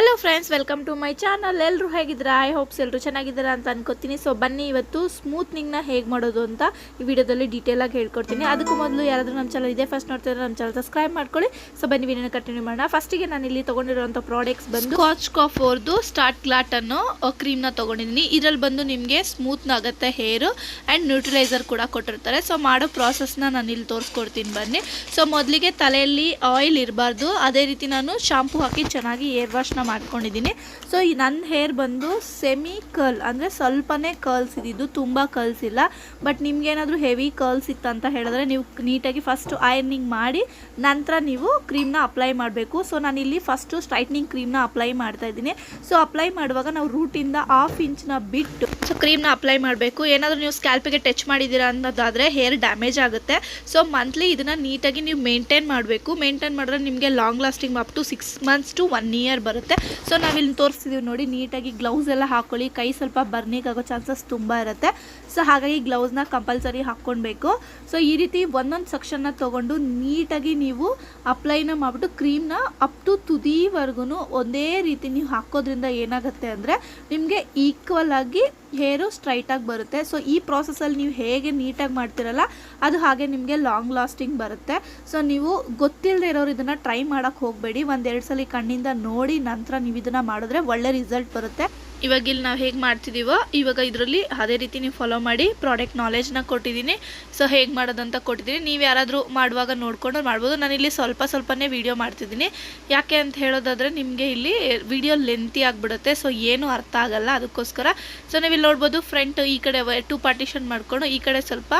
Hello friends welcome to my channel ಎಲ್ಲರೂ ಹೇಗಿದ್ದೀರಾ? I hopes ಎಲ್ಲರೂ ಚೆನ್ನಾಗಿದ್ದೀರಾ ಅಂತ ಅನ್ಕೋತೀನಿ. ಸೊ ಬನ್ನಿ ಇವತ್ತು ಸ್ಮೂತ್ನಿಂಗ್ನ ಹೇಗೆ ಮಾಡೋದು ಅಂತ ಈ ವಿಡಿಯೋದಲ್ಲಿ ಡೀಟೇಲಾಗಿ ಹೇಳ್ಕೊಡ್ತೀನಿ. ಅದಕ್ಕೂ ಮೊದಲು ಯಾರಾದರೂ ನಮ್ಮ ಚಾನಲ್ ಇದೆ ಫಸ್ಟ್ ನೋಡ್ತಿದ್ರೆ ನಮ್ಮ ಚಾನಲ್ ಸಬ್ಸ್ಕ್ರೈಬ್ ಮಾಡ್ಕೊಳ್ಳಿ. ಸೊ ಬನ್ನಿ ವಿಡಿಯೋನ ಕಂಟಿನ್ಯೂ ಮಾಡೋಣ. ಫಸ್ಟಿಗೆ ನಾನು ಇಲ್ಲಿ ತೊಗೊಂಡಿರುವಂಥ ಪ್ರಾಡಕ್ಟ್ಸ್ ಬಂದು ಕಾಚ್ ಕಾಫ್ ಅವ್ರದ್ದು ಸ್ಟಾರ್ಟ್ ಗ್ಲಾಟ್ ಅನ್ನೋ ಕ್ರೀಮ್ನ ತೊಗೊಂಡಿದ್ದೀನಿ. ಇದರಲ್ಲಿ ಬಂದು ನಿಮಗೆ ಸ್ಮೂತ್ನ ಆಗುತ್ತೆ ಹೇರು ಆ್ಯಂಡ್ ನ್ಯೂಟ್ರಲೈಸರ್ ಕೂಡ ಕೊಟ್ಟಿರ್ತಾರೆ. ಸೊ ಮಾಡೋ ಪ್ರಾಸೆಸ್ನ ನಾನು ಇಲ್ಲಿ ತೋರಿಸ್ಕೊಡ್ತೀನಿ ಬನ್ನಿ. ಸೊ ಮೊದಲಿಗೆ ತಲೆಯಲ್ಲಿ ಆಯಿಲ್ ಇರಬಾರ್ದು. ಅದೇ ರೀತಿ ನಾನು ಶಾಂಪು ಹಾಕಿ ಚೆನ್ನಾಗಿ ಏರ್ ವಾಶ್ನ ಮಾಡ್ಕೊಂಡಿದ್ದೀನಿ. ಸೊ ಈ ನನ್ನ ಹೇರ್ ಬಂದು ಸೆಮಿ ಕರ್ಲ್ ಅಂದರೆ ಸ್ವಲ್ಪನೇ ಕರ್ಲ್ಸ್ ಇದ್ದಿದ್ದು, ತುಂಬ ಕರ್ಲ್ಸ್ ಇಲ್ಲ. ಬಟ್ ನಿಮ್ಗೇನಾದರೂ ಹೆವಿ ಕರ್ಲ್ಸ್ ಇತ್ತಂತ ಹೇಳಿದ್ರೆ ನೀವು ನೀಟಾಗಿ ಫಸ್ಟು ಐರ್ನಿಂಗ್ ಮಾಡಿ, ನಂತರ ನೀವು ಕ್ರೀಮ್ನ ಅಪ್ಲೈ ಮಾಡಬೇಕು. ಸೊ ನಾನಿಲ್ಲಿ ಫಸ್ಟು ಸ್ಟ್ರೈಟ್ನಿಂಗ್ ಕ್ರೀಮ್ನ ಅಪ್ಲೈ ಮಾಡ್ತಾ ಇದ್ದೀನಿ. ಸೊ ಅಪ್ಲೈ ಮಾಡುವಾಗ ನಾವು ರೂಟಿಂದ ಹಾಫ್ ಇಂಚ್ನ ಬಿಟ್ಟು ಸೊ ಕ್ರೀಮ್ನ ಅಪ್ಲೈ ಮಾಡಬೇಕು. ಏನಾದರೂ ನೀವು ಸ್ಕ್ಯಾಲ್ಪಿಗೆ ಟಚ್ ಮಾಡಿದ್ದೀರಾ ಅನ್ನೋದಾದರೆ ಹೇರ್ ಡ್ಯಾಮೇಜ್ ಆಗುತ್ತೆ. ಸೊ ಮಂತ್ಲಿ ಇದನ್ನು ನೀಟಾಗಿ ನೀವು ಮೇಂಟೈನ್ ಮಾಡಬೇಕು. ಮೇಂಟೈನ್ ಮಾಡಿದ್ರೆ ನಿಮಗೆ long lasting up to six months to one year ಬರುತ್ತೆ. ಸೊ ನಾವಿಲ್ಲಿ ತೋರಿಸ್ತಿದ್ದೀವಿ ನೋಡಿ, ನೀಟಾಗಿ ಗ್ಲೌಸ್ ಎಲ್ಲ ಹಾಕೊಳ್ಳಿ. ಕೈ ಸ್ವಲ್ಪ ಬರ್ನಿಂಗ್ ಆಗೋ ಚಾನ್ಸಸ್ ತುಂಬ ಇರುತ್ತೆ. ಸೊ ಹಾಗಾಗಿ ಗ್ಲೌಸ್ನ ಕಂಪಲ್ಸರಿ ಹಾಕ್ಕೊಳ್ಬೇಕು. ಸೊ ಈ ರೀತಿ ಒಂದೊಂದು ಸೆಕ್ಷನ್ನ ತೊಗೊಂಡು ನೀಟಾಗಿ ನೀವು ಅಪ್ಲೈನ ಮಾಡಿಬಿಟ್ಟು ಕ್ರೀಮ್ನ ಅಪ್ ಟು ತುದಿವರೆಗೂ ಒಂದೇ ರೀತಿ ನೀವು ಹಾಕೋದ್ರಿಂದ ಏನಾಗುತ್ತೆ ಅಂದರೆ, ನಿಮಗೆ ಈಕ್ವಲ್ ಆಗಿ ಹೇರು ಸ್ಟ್ರೈಟಾಗಿ ಬರುತ್ತೆ. ಸೊ ಈ ಪ್ರಾಸೆಸಲ್ಲಿ ನೀವು ಹೇಗೆ ನೀಟಾಗಿ ಮಾಡ್ತಿರಲ್ಲ, ಅದು ಹಾಗೆ ನಿಮಗೆ ಲಾಂಗ್ ಲಾಸ್ಟಿಂಗ್ ಬರುತ್ತೆ. ಸೊ ನೀವು ಗೊತ್ತಿಲ್ಲದೆ ಇರೋರು ಇದನ್ನು ಟ್ರೈ ಮಾಡೋಕ್ಕೆ ಹೋಗಬೇಡಿ. ಒಂದೆರಡು ಸಲ ಕಣ್ಣಿಂದ ನೋಡಿ ನಂತರ ನೀವು ಇದನ್ನು ಮಾಡಿದ್ರೆ ಒಳ್ಳೆ ರಿಸಲ್ಟ್ ಬರುತ್ತೆ. ಇವಾಗ ಇಲ್ಲಿ ನಾವು ಹೇಗೆ ಮಾಡ್ತಿದ್ದೀವೋ ಇವಾಗ ಇದರಲ್ಲಿ ಅದೇ ರೀತಿ ನೀವು ಫಾಲೋ ಮಾಡಿ ಪ್ರಾಡಕ್ಟ್ ನಾಲೆಜ್ನ ಕೊಟ್ಟಿದ್ದೀನಿ ಸೊ ಹೇಗೆ ಮಾಡೋದಂತ ಕೊಟ್ಟಿದ್ದೀನಿ ನೀವು ಯಾರಾದರೂ ಮಾಡುವಾಗ ನೋಡ್ಕೊಂಡು ಮಾಡ್ಬೋದು. ನಾನಿಲ್ಲಿ ಸ್ವಲ್ಪ ಸ್ವಲ್ಪನೇ ವೀಡಿಯೋ ಮಾಡ್ತಿದ್ದೀನಿ ಯಾಕೆ ಅಂತ ಹೇಳೋದಾದರೆ ನಿಮಗೆ ಇಲ್ಲಿ ವಿಡಿಯೋ ಲೆಂತಿ ಆಗಿಬಿಡುತ್ತೆ. ಸೊ ಏನು ಅರ್ಥ ಆಗಲ್ಲ ಅದಕ್ಕೋಸ್ಕರ. ಸೊ ನೀವು ಇಲ್ಲಿ ನೋಡ್ಬೋದು ಫ್ರಂಟ್ ಈ ಕಡೆ ಟು ಪಾರ್ಟಿಷನ್ ಮಾಡಿಕೊಂಡು ಈ ಕಡೆ ಸ್ವಲ್ಪ,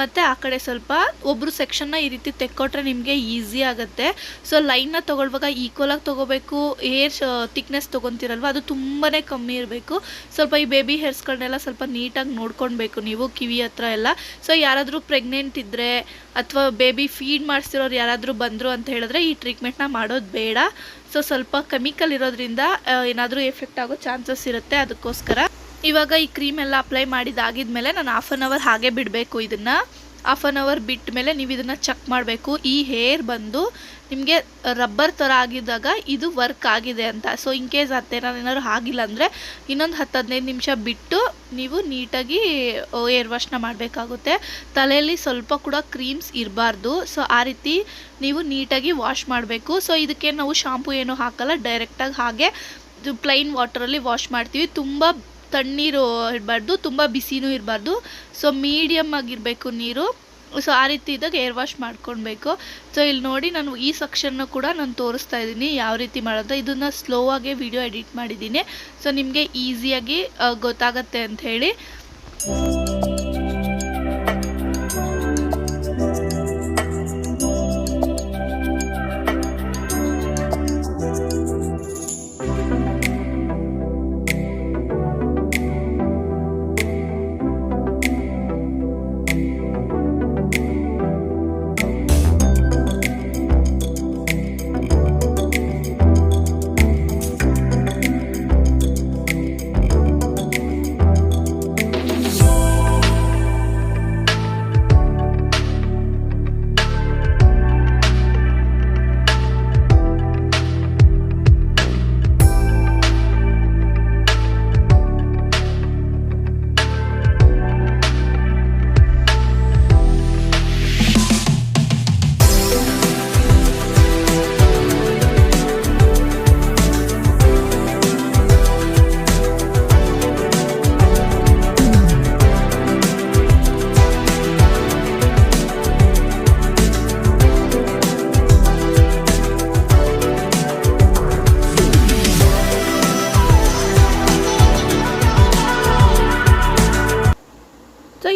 ಮತ್ತು ಆ ಕಡೆ ಸ್ವಲ್ಪ. ಒಬ್ಬರು ಸೆಕ್ಷನ್ನ ಈ ರೀತಿ ತೆಕ್ಕೊಟ್ರೆ ನಿಮಗೆ ಈಸಿ ಆಗುತ್ತೆ. ಸೊ ಲೈನ್ನ ತೊಗೊಳ್ವಾಗ ಈಕ್ವಲಾಗಿ ತೊಗೋಬೇಕು. ಏರ್ ತಿಕ್ನೆಸ್ ತೊಗೊತಿರಲ್ವ? ಅದು ತುಂಬಾ ಕಮ್ಮಿ ಇರಬೇಕು. ಸ್ವಲ್ಪ ಈ ಬೇಬಿ ಹೇರ್ಸ್ಗಳನ್ನೆಲ್ಲ ಸ್ವಲ್ಪ ನೀಟಾಗಿ ನೋಡ್ಕೊಳ್ಬೇಕು ನೀವು ಕಿವಿ ಹತ್ರ ಎಲ್ಲ. ಸೊ ಯಾರಾದರೂ ಪ್ರೆಗ್ನೆಂಟ್ ಇದ್ದರೆ ಅಥವಾ ಬೇಬಿ ಫೀಡ್ ಮಾಡಿಸಿರೋರು ಯಾರಾದರೂ ಬಂದರು ಅಂತ ಹೇಳಿದ್ರೆ ಈ ಟ್ರೀಟ್ಮೆಂಟ್ನ ಮಾಡೋದು ಬೇಡ. ಸೊ ಸ್ವಲ್ಪ ಕೆಮಿಕಲ್ ಇರೋದ್ರಿಂದ ಏನಾದರೂ ಎಫೆಕ್ಟ್ ಆಗೋ ಚಾನ್ಸಸ್ ಇರುತ್ತೆ ಅದಕ್ಕೋಸ್ಕರ. ಇವಾಗ ಈ ಕ್ರೀಮ್ ಎಲ್ಲ ಅಪ್ಲೈ ಮಾಡಿದಾಗಿದ್ಮೇಲೆ ನಾನು ಹಾಫ್ ಆನ್ ಅವರ್ ಹಾಗೆ ಬಿಡಬೇಕು ಇದನ್ನು. ಹಾಫ್ ಆನ್ ಅವರ್ ಬಿಟ್ಟ ಮೇಲೆ ನೀವು ಇದನ್ನು ಚೆಕ್ ಮಾಡಬೇಕು. ಈ ಹೇರ್ ಬಂದು ನಿಮಗೆ ರಬ್ಬರ್ ಥರ ಆಗಿದ್ದಾಗ ಇದು ವರ್ಕ್ ಆಗಿದೆ ಅಂತ. ಸೊ ಇನ್ ಕೇಸ್ ಏನಾದ್ರು ಆಗಿಲ್ಲ ಅಂದರೆ ಇನ್ನೊಂದು ಹತ್ತು ಹದಿನೈದು ನಿಮಿಷ ಬಿಟ್ಟು ನೀವು ನೀಟಾಗಿ ಏರ್ ವಾಶ್ನ ಮಾಡಬೇಕಾಗುತ್ತೆ. ತಲೆಯಲ್ಲಿ ಸ್ವಲ್ಪ ಕೂಡ ಕ್ರೀಮ್ಸ್ ಇರಬಾರ್ದು. ಸೊ ಆ ರೀತಿ ನೀವು ನೀಟಾಗಿ ವಾಶ್ ಮಾಡಬೇಕು. ಸೊ ಇದಕ್ಕೆ ನಾವು ಶಾಂಪು ಏನೂ ಹಾಕಲ್ಲ ಡೈರೆಕ್ಟಾಗಿ ಹಾಗೆ ಪ್ಲೈನ್ ವಾಟರಲ್ಲಿ ವಾಶ್ ಮಾಡ್ತೀವಿ. ತುಂಬ ತಣ್ಣೀರು ಇರಬಾರ್ದು, ತುಂಬ ಬಿಸಿನೂ ಇರಬಾರ್ದು. ಸೊ ಮೀಡಿಯಮ್ ಆಗಿರಬೇಕು ನೀರು. ಸೊ ಆ ರೀತಿ ಇದ್ದಾಗ ಏರ್ ವಾಶ್ ಮಾಡ್ಕೊಳ್ಬೇಕು. ಸೊ ಇಲ್ಲಿ ನೋಡಿ ನಾನು ಈ ಸೆಕ್ಷನ್ನು ಕೂಡ ನಾನು ತೋರಿಸ್ತಾ ಇದ್ದೀನಿ ಯಾವ ರೀತಿ ಮಾಡೋದು ಇದನ್ನು ಸ್ಲೋ ಆಗಿ ವಿಡಿಯೋ ಎಡಿಟ್ ಮಾಡಿದ್ದೀನಿ. ಸೊ ನಿಮಗೆ ಈಸಿಯಾಗಿ ಗೊತ್ತಾಗತ್ತೆ ಅಂತ ಹೇಳಿ.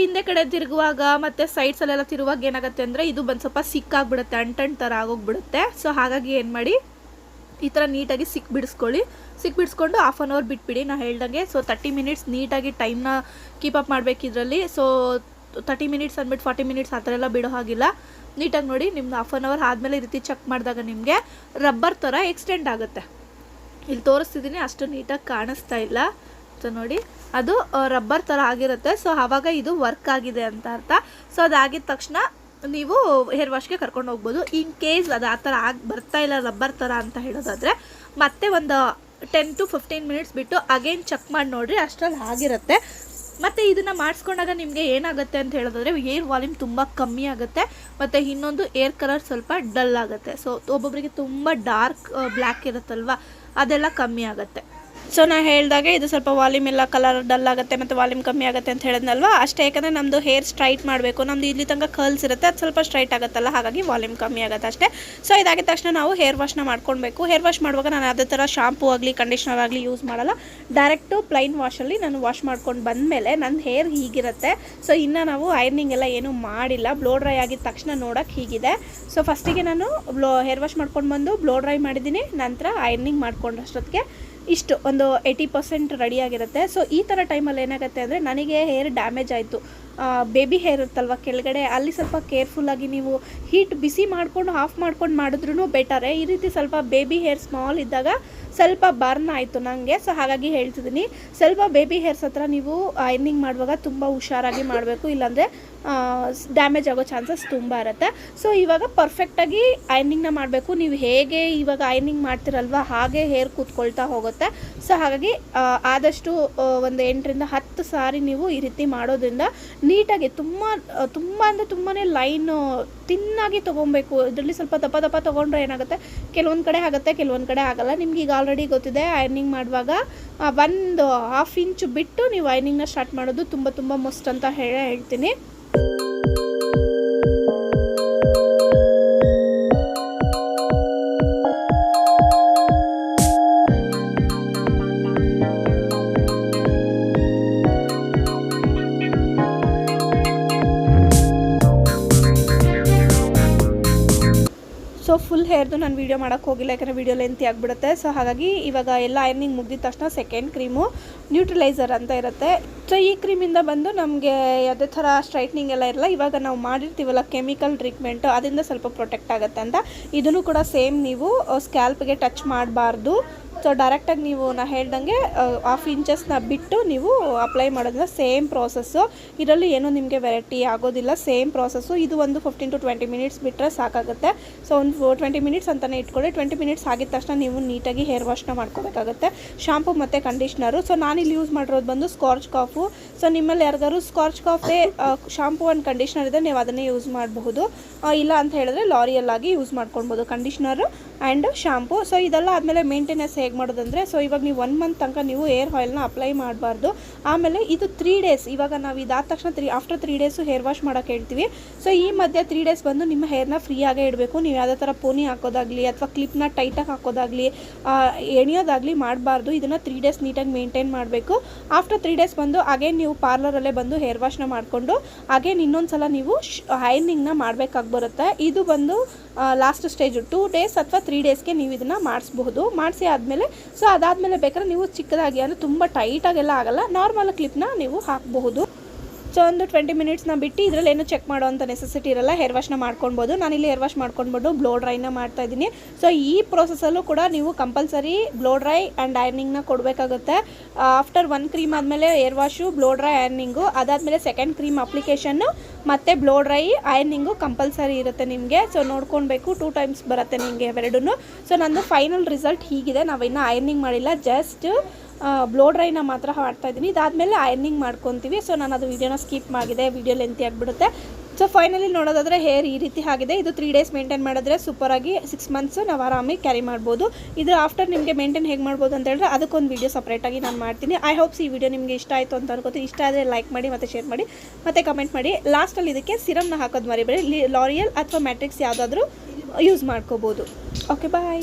ಹಿಂದೆ ಕಡೆ ತಿರುಗುವಾಗ ಮತ್ತು ಸೈಡ್ಸಲ್ಲೆಲ್ಲ ತಿರುವಾಗ ಏನಾಗುತ್ತೆ ಅಂದರೆ ಇದು ಬಂದು ಸ್ವಲ್ಪ ಸಿಕ್ಕಾಗ್ಬಿಡುತ್ತೆ ಅಂಟಂಟ್ ಥರ ಆಗೋಗ್ಬಿಡುತ್ತೆ. ಸೊ ಹಾಗಾಗಿ ಏನು ಮಾಡಿ, ಈ ಥರ ನೀಟಾಗಿ ಸಿಕ್ ಬಿಡಿಸ್ಕೊಳ್ಳಿ. ಸಿಕ್ ಬಿಡಿಸ್ಕೊಂಡು ಹಾಫ್ ಆನ್ ಅವರ್ ಬಿಟ್ಬಿಡಿ, ನಾ ಹೇಳ್ದಂಗೆ. ಸೊ ತರ್ಟಿ ಮಿನಿಟ್ಸ್ ನೀಟಾಗಿ ಟೈಮ್ನ ಕೀಪ್ ಅಪ್ ಮಾಡಬೇಕು ಇದರಲ್ಲಿ ಸೊ ತರ್ಟಿ ಮಿನಿಟ್ಸ್ ಅಂದ್ಬಿಟ್ಟು ಫಾರ್ಟಿ ಮಿನಿಟ್ಸ್ ಆ ಥರ ಎಲ್ಲ ಬಿಡೋ ಹಾಗಿಲ್ಲ. ನೀಟಾಗಿ ನೋಡಿ, ನಿಮ್ದು ಹಾಫ್ ಆನ್ ಅವರ್ ಆದಮೇಲೆ ಈ ರೀತಿ ಚೆಕ್ ಮಾಡಿದಾಗ ನಿಮಗೆ ರಬ್ಬರ್ ಥರ ಎಕ್ಸ್ಟೆಂಡ್ ಆಗುತ್ತೆ. ಇಲ್ಲಿ ತೋರಿಸ್ತಿದ್ದೀನಿ ಅಷ್ಟು ನೀಟಾಗಿ ಕಾಣಿಸ್ತಾ ಇಲ್ಲ. ಸೊ ನೋಡಿ. ಅದು ರಬ್ಬರ್ ಥರ ಆಗಿರುತ್ತೆ. ಸೊ ಆವಾಗ ಇದು ವರ್ಕ್ ಆಗಿದೆ ಅಂತ ಅರ್ಥ. ಸೊ ಅದಾಗಿದ ತಕ್ಷಣ ನೀವು ಹೇರ್ ವಾಶ್ಗೆ ಕರ್ಕೊಂಡು ಹೋಗ್ಬೋದು. ಇನ್ ಕೇಸ್ ಅದು ಆ ಥರ ಆಗಿ, ಬರ್ತಾ ಇಲ್ಲ ರಬ್ಬರ್ ಥರ ಅಂತ ಹೇಳೋದಾದರೆ, ಮತ್ತೆ ಒಂದು ಟೆನ್ ಟು ಫಿಫ್ಟೀನ್ ಮಿನಿಟ್ಸ್ ಬಿಟ್ಟು ಅಗೇನ್ ಚೆಕ್ ಮಾಡಿ ನೋಡಿರಿ, ಅಷ್ಟರಲ್ಲಿ ಆಗಿರುತ್ತೆ. ಮತ್ತು ಇದನ್ನು ಮಾಡಿಸ್ಕೊಂಡಾಗ ನಿಮಗೆ ಏನಾಗುತ್ತೆ ಅಂತ ಹೇಳಿದ್ರೆ ಏರ್ ವಾಲ್ಯೂಮ್ ತುಂಬ ಕಮ್ಮಿ ಆಗುತ್ತೆ. ಮತ್ತು ಇನ್ನೊಂದು ಏರ್ ಕಲರ್ ಸ್ವಲ್ಪ ಡಲ್ ಆಗುತ್ತೆ. ಸೊ ಒಬ್ಬೊಬ್ಬರಿಗೆ ತುಂಬ ಡಾರ್ಕ್ ಬ್ಲ್ಯಾಕ್ ಇರುತ್ತಲ್ವ, ಅದೆಲ್ಲ ಕಮ್ಮಿ ಆಗುತ್ತೆ. ಸೊ ನಾ ಹೇಳಿದಾಗ ಇದು ಸ್ವಲ್ಪ ವಾಲ್ಯೂಮ್ ಎಲ್ಲ ಕಲರ್ ಡಲ್ ಆಗುತ್ತೆ ಮತ್ತು ವಾಲ್ಯೂಮ್ ಕಮ್ಮಿ ಆಗುತ್ತೆ ಅಂತ ಹೇಳಿದ್ನಲ್ವ? ಅಷ್ಟೇ, ಯಾಕಂದರೆ ನಮ್ಮದು ಹೇರ್ ಸ್ಟ್ರೈಟ್ ಮಾಡಬೇಕು. ನಮ್ಮದು ಇಲ್ಲಿ ತನಕ ಕರ್ಲ್ಸ್ ಇರುತ್ತೆ, ಅದು ಸ್ವಲ್ಪ ಸ್ಟ್ರೈಟ್ ಆಗುತ್ತಲ್ಲ, ಹಾಗಾಗಿ ವಾಲ್ಯೂಮ್ ಕಮ್ಮಿ ಆಗುತ್ತೆ ಅಷ್ಟೇ. ಸೊ ಇದಾಗಿದ ತಕ್ಷಣ ನಾವು ಹೇರ್ ವಾಶ್ನ ಮಾಡ್ಕೊಳ್ಬೇಕು ಹೇರ್ ವಾಶ್ ಮಾಡುವಾಗ ನಾನು ಅದೇ ಥರ ಶಾಂಪೂ ಆಗಲಿ ಕಂಡೀಷ್ನರ್ ಆಗಲಿ ಯೂಸ್ ಮಾಡಲ್ಲ. ಡೈರೆಕ್ಟು ಪ್ಲೈನ್ ವಾಶಲ್ಲಿ ನಾನು ವಾಶ್ ಮಾಡ್ಕೊಂಡು ಬಂದಮೇಲೆ ನನ್ನ ಹೇರ್ ಹೀಗಿರುತ್ತೆ. ಸೊ ಇನ್ನು ನಾವು ಐರ್ನಿಂಗ್ ಎಲ್ಲ ಏನೂ ಮಾಡಿಲ್ಲ. ಬ್ಲೋ ಡ್ರೈ ಆಗಿದ ತಕ್ಷಣ ನೋಡೋಕೆ ಹೀಗಿದೆ. ಸೊ ಫಸ್ಟಿಗೆ ನಾನು ಬ್ಲೋ ಹೇರ್ ವಾಶ್ ಮಾಡ್ಕೊಂಡು ಬಂದು ಬ್ಲೋ ಡ್ರೈ ಮಾಡಿದ್ದೀನಿ. ನಂತರ ಐರ್ನಿಂಗ್ ಮಾಡ್ಕೊಂಡಷ್ಟೊತ್ತಿಗೆ ಇಷ್ಟು ಒಂದು ಏಯ್ಟಿ ಪರ್ಸೆಂಟ್ ರೆಡಿಯಾಗಿರುತ್ತೆ ಸೊ ಈ ಥರ ಟೈಮಲ್ಲಿ ಏನಾಗುತ್ತೆ ಅಂದರೆ ನನಗೆ ಹೇರ್ ಡ್ಯಾಮೇಜ್ ಆಯಿತು. ಬೇಬಿ ಹೇರ್ ಇರುತ್ತಲ್ವ ಕೆಳಗಡೆ, ಅಲ್ಲಿ ಸ್ವಲ್ಪ ಕೇರ್ಫುಲ್ಲಾಗಿ ನೀವು ಹೀಟ್ ಬಿಸಿ ಮಾಡಿಕೊಂಡು ಆಫ್ ಮಾಡ್ಕೊಂಡು ಮಾಡಿದ್ರೂ ಬೆಟರೇ ಈ ರೀತಿ ಸ್ವಲ್ಪ ಬೇಬಿ ಹೇರ್ ಸ್ಮಾಲ್ ಇದ್ದಾಗ ಸ್ವಲ್ಪ ಬರ್ನ್ ಆಯಿತು ನನಗೆ ಸೊ ಹಾಗಾಗಿ ಹೇಳ್ತಿದ್ದೀನಿ. ಸ್ವಲ್ಪ ಬೇಬಿ ಹೇರ್ಸ್ ಹತ್ರ ನೀವು ಐರ್ನಿಂಗ್ ಮಾಡುವಾಗ ತುಂಬ ಹುಷಾರಾಗಿ ಮಾಡಬೇಕು, ಇಲ್ಲಾಂದರೆ ಡ್ಯಾಮೇಜ್ ಆಗೋ ಚಾನ್ಸಸ್ ತುಂಬ ಇರುತ್ತೆ. ಸೊ ಇವಾಗ ಪರ್ಫೆಕ್ಟಾಗಿ ಐರ್ನಿಂಗ್ನ ಮಾಡಬೇಕು. ನೀವು ಹೇಗೆ ಇವಾಗ ಐರ್ನಿಂಗ್ ಮಾಡ್ತಿರಲ್ವ, ಹಾಗೆ ಹೇರ್ ಕೂತ್ಕೊಳ್ತಾ ಹೋಗುತ್ತೆ. ಸೊ ಹಾಗಾಗಿ ಆದಷ್ಟು ಒಂದು ಎಂಟರಿಂದ ಹತ್ತು ಸಾರಿ ನೀವು ಈ ರೀತಿ ಮಾಡೋದ್ರಿಂದ ನೀಟಾಗಿ ತುಂಬ ತುಂಬ ಅಂದರೆ ತುಂಬಾ ಲೈನು ತಿನ್ನಾಗಿ ತೊಗೊಬೇಕು. ಇದರಲ್ಲಿ ಸ್ವಲ್ಪ ದಪ್ಪ ದಪ್ಪ ತೊಗೊಂಡ್ರೆ ಏನಾಗುತ್ತೆ? ಕೆಲವೊಂದು ಕಡೆ ಆಗುತ್ತೆ, ಕೆಲವೊಂದು ಕಡೆ ಆಗಲ್ಲ. ನಿಮ್ಗೆ ಈಗ ಆಲ್ರೆಡಿ ಗೊತ್ತಿದೆ ಐರ್ನಿಂಗ್ ಮಾಡುವಾಗ ಒಂದು ಹಾಫ್ ಇಂಚು ಬಿಟ್ಟು ನೀವು ಐರ್ನಿಂಗ್ನ ಸ್ಟಾರ್ಟ್ ಮಾಡೋದು ತುಂಬ ತುಂಬ ಮಸ್ಟ್ ಅಂತ ಹೇಳೇ ಹೇಳ್ತೀನಿ. ಸೊ ಫುಲ್ ಹೇರ್ದು ನಾನು ವೀಡಿಯೋ ಮಾಡೋಕ್ಕೆ ಹೋಗಿಲ್ಲ, ಯಾಕಂದರೆ ವೀಡಿಯೋ ಲೆಂತಿ ಆಗಿಬಿಡುತ್ತೆ. ಸೊ ಹಾಗಾಗಿ ಇವಾಗ ಎಲ್ಲ ಐರ್ನಿಂಗ್ ಮುಗಿದ ತಕ್ಷಣ ಸೆಕೆಂಡ್ ಕ್ರೀಮು ನ್ಯೂಟ್ರಲೈಸರ್ ಅಂತ ಇರುತ್ತೆ. ಸೊ ಈ ಕ್ರೀಮಿಂದ ಬಂದು ನಮಗೆ ಯಾವುದೇ ಥರ ಸ್ಟ್ರೈಟ್ನಿಂಗ್ ಎಲ್ಲ ಇರಲ್ಲ. ಇವಾಗ ನಾವು ಮಾಡಿರ್ತೀವಲ್ಲ ಕೆಮಿಕಲ್ ಟ್ರೀಟ್ಮೆಂಟು ಅದರಿಂದ ಸ್ವಲ್ಪ ಪ್ರೊಟೆಕ್ಟ್ ಆಗುತ್ತೆ ಅಂತ. ಇದನ್ನು ಕೂಡ ಸೇಮ್ ನೀವು ಸ್ಕ್ಯಾಲ್ಪ್ಗೆ ಟಚ್ ಮಾಡಬಾರ್ದು. ಸೊ ಡೈರೆಕ್ಟಾಗಿ ನೀವು ನಾ ಹೇಳ್ದಂಗೆ ಹಾಫ್ ಇಂಚಸ್ನ ಬಿಟ್ಟು ನೀವು ಅಪ್ಲೈ ಮಾಡೋದ್ರಿಂದ ಸೇಮ್ ಪ್ರಾಸೆಸ್ಸು ಇದರಲ್ಲಿ ಏನೂ ನಿಮಗೆ ವೆರೈಟಿ ಆಗೋದಿಲ್ಲ ಸೇಮ್ ಪ್ರಾಸೆಸ್ಸು ಇದು ಒಂದು ಫಿಫ್ಟೀನ್ ಟು ಟ್ವೆಂಟಿ ಮಿನಿಟ್ಸ್ ಬಿಟ್ಟರೆ ಸಾಕಾಗುತ್ತೆ. ಸೊ ಒಂದು ಟ್ವೆಂಟಿ ಮಿನಿಟ್ಸ್ ಅಂತಲೇ ಇಟ್ಕೊಳ್ಳಿ. ಟ್ವೆಂಟಿ ಮಿನಿಟ್ಸ್ ಆಗಿದ ತಕ್ಷಣ ನೀವು ನೀಟಾಗಿ ಹೇರ್ ವಾಶ್ನ ಮಾಡ್ಕೋಬೇಕಾಗುತ್ತೆ. ಶಾಂಪು ಮತ್ತು ಕಂಡೀಷ್ನರು ಸೊ ನಾನಿಲ್ಲಿ ಯೂಸ್ ಮಾಡಿರೋದು ಬಂದು ಸ್ಕಾರ್ಚ್ ಕಾಫು ಸೊ ನಿಮ್ಮಲ್ಲಿ ಯಾರಿಗಾರು ಸ್ಕಾರ್ಚ್ ಕಾಫೇ ಶಾಂಪು ಆ್ಯಂಡ್ ಕಂಡೀಷ್ನರ್ ಇದೆ, ನೀವು ಅದನ್ನೇ ಯೂಸ್ ಮಾಡಬಹುದು. ಇಲ್ಲ ಅಂತ ಹೇಳಿದ್ರೆ ಲಾರಿಯಲ್ಲಾಗಿ ಯೂಸ್ ಮಾಡ್ಕೊಳ್ಬೋದು. Conditioner and shampoo. ಸೊ ಇದೆಲ್ಲ ಆದಮೇಲೆ ಮೇಂಟೆನೆನ್ಸ್ ಹೇಗೆ ಮಾಡೋದಂದರೆ ಸೊ ಇವಾಗ ನೀವು ಒನ್ ಮಂತ್ ತನಕ ನೀವು ಏರ್ ಆಯಿಲ್ನ ಅಪ್ಲೈ ಮಾಡಬಾರ್ದು. ಆಮೇಲೆ ಇದು ತ್ರೀ ಡೇಸ್ ಇವಾಗ ನಾವು ಇದಾದ ತಕ್ಷಣ three after three days hair wash ಮಾಡೋಕ್ಕೆ ಹೇಳ್ತೀವಿ. ಸೊ ಈ ಮಧ್ಯೆ ತ್ರೀ ಡೇಸ್ ಬಂದು ನಿಮ್ಮ ಹೇರ್ನ ಫ್ರೀಯಾಗೇ ಇಡಬೇಕು. ನೀವು ಯಾವುದೇ ಥರ ಪೋನಿ ಹಾಕೋದಾಗಲಿ ಅಥವಾ ಕ್ಲಿಪ್ನ ಟೈಟಾಗಿ ಹಾಕೋದಾಗಲಿ ಎಣಿಯೋದಾಗಲಿ ಮಾಡಬಾರ್ದು. ಇದನ್ನು ತ್ರೀ ಡೇಸ್ ನೀಟಾಗಿ ಮೇಂಟೈನ್ ಮಾಡಬೇಕು. ಆಫ್ಟರ್ ತ್ರೀ ಡೇಸ್ ಬಂದು ಅಗೇನ್ ನೀವು ಪಾರ್ಲರಲ್ಲೇ ಬಂದು ಹೇರ್ ವಾಶ್ನ ಮಾಡಿಕೊಂಡು ಅಗೇನ್ ಇನ್ನೊಂದು ಸಲ ನೀವು ಹೈನಿಂಗ್ನ ಮಾಡಬೇಕಾಗಿ ಬರುತ್ತೆ. ಇದು ಬಂದು ಲಾಸ್ಟ್ ಸ್ಟೇಜು ಟೂ ಡೇಸ್ ಅಥವಾ ತ್ರೀ ಡೇಸ್ಗೆ ನೀವು ಇದನ್ನು ಮಾಡಿಸ್ಬೋದು ಮಾಡಿಸಿ ಆದಮೇಲೆ ಸೊ ಅದಾದಮೇಲೆ ಬೇಕಾದ್ರೆ ನೀವು ಚಿಕ್ಕದಾಗಿ, ಅಂದರೆ ತುಂಬ ಟೈಟಾಗೆಲ್ಲ ಆಗಲ್ಲ ನಾರ್ಮಲ್ ಕ್ಲಿಪ್ನ ನೀವು ಹಾಕಬಹುದು. ಸೊ ಒಂದು ಟ್ವೆಂಟಿ ಮಿನಿಟ್ಸ್ನ ಬಿಟ್ಟು ಇದರಲ್ಲಿ ಏನು ಚೆಕ್ ಮಾಡೋವಂಥ ನೆಸೆಸಿಟಿ ಇರಲ್ಲ ಹೇರ್ ವಾಶ್ನ ಮಾಡ್ಕೊಳ್ಬೋದು. ಇಲ್ಲಿ ಹೇರ್ ವಾಶ್ ಮಾಡ್ಕೊಂಡ್ಬಿಟ್ಟು ಬ್ಲೋ ಡ್ರೈನ ಮಾಡ್ತಾ ಇದ್ದೀನಿ. ಸೊ ಈ ಪ್ರೊಸೆಸಲ್ಲೂ ಕೂಡ ನೀವು ಕಂಪಲ್ಸರಿ ಬ್ಲೋ ಡ್ರೈ ಆ್ಯಂಡ್ ಐರ್ನಿಂಗ್ನ ಕೊಡಬೇಕಾಗುತ್ತೆ. ಆಫ್ಟರ್ ಒನ್ ಕ್ರೀಮ್ ಆದಮೇಲೆ hair wash blow dry ironing ಅದಾದಮೇಲೆ ಸೆಕೆಂಡ್ ಕ್ರೀಮ್ ಅಪ್ಲಿಕೇಶನ್ನು ಮತ್ತು ಬ್ಲೋ ಡ್ರೈ ಐರ್ನಿಂಗು ಕಂಪಲ್ಸರಿ ಇರುತ್ತೆ ನಿಮಗೆ. ಸೊ ನೋಡ್ಕೊಳ್ಬೇಕು ಟೂ ಟೈಮ್ಸ್ ಬರುತ್ತೆ ನಿಮಗೆ ಎರಡೂ ಸೊ ನಂದು ಫೈನಲ್ ರಿಸಲ್ಟ್ ಹೀಗಿದೆ. ನಾವಿನ್ನೂ ಐರ್ನಿಂಗ್ ಮಾಡಿಲ್ಲ ಜಸ್ಟ್ ಬ್ಲೋ ಡ್ರೈನ ಮಾತ್ರ ಮಾಡ್ತಾ ಇದ್ದೀನಿ. ಇದಾದಮೇಲೆ ಐರ್ನಿಂಗ್ ಮಾಡ್ಕೊತೀವಿ. ಸೊ ನಾನು ಅದು ವೀಡಿಯೋನ ಸ್ಕಿಪ್ ಮಾಡಿದೆ. ವೀಡಿಯೋ ಲೆಂತಿ ಆಗಿಬಿಡುತ್ತೆ. ಸೊ ಫೈನಲಿ ನೋಡೋದಾದರೆ ಹೇರ್ ಈ ರೀತಿ ಆಗಿದೆ. ಇದು ತ್ರೀ ಡೇಸ್ ಮೇಂಟೈನ್ ಮಾಡಿದ್ರೆ ಸೂಪರಾಗಿ ಸಿಕ್ಸ್ ಮಂತ್ಸು ನಾವು ಆರಾಮಾಗಿ ಕ್ಯಾರಿ ಮಾಡ್ಬೋದು. ಇದು ಆಫ್ಟರ್ ನಿಮಗೆ ಮೇಂಟೈನ್ ಹೇಗೆ ಮಾಡ್ಬೋದು ಅಂತ ಹೇಳಿದ್ರೆ ಅದಕ್ಕೊಂದು ವೀಡಿಯೋ ಸಪ್ರೇಟಾಗಿ ನಾನು ಮಾಡ್ತೀನಿ. ಐ ಹೋಪ್ಸ್ ಈ ವಿಡಿಯೋ ನಿಮಗೆ ಇಷ್ಟ ಆಯಿತು ಅಂತ ಅನ್ಕೋತೀನಿ. ಇಷ್ಟ ಆದರೆ ಲೈಕ್ ಮಾಡಿ ಮತ್ತು ಶೇರ್ ಮಾಡಿ, ಮತ್ತು ಕಮೆಂಟ್ ಮಾಡಿ. ಲಾಸ್ಟಲ್ಲಿ ಇದಕ್ಕೆ ಸಿರಮ್ನ ಹಾಕೋದು ಮರಿಬೇಡಿ. ಲಾರಿಯಲ್ ಅಥವಾ ಮ್ಯಾಟ್ರಿಕ್ಸ್ ಯಾವುದಾದ್ರೂ ಯೂಸ್ ಮಾಡ್ಕೋಬೋದು. Okay bye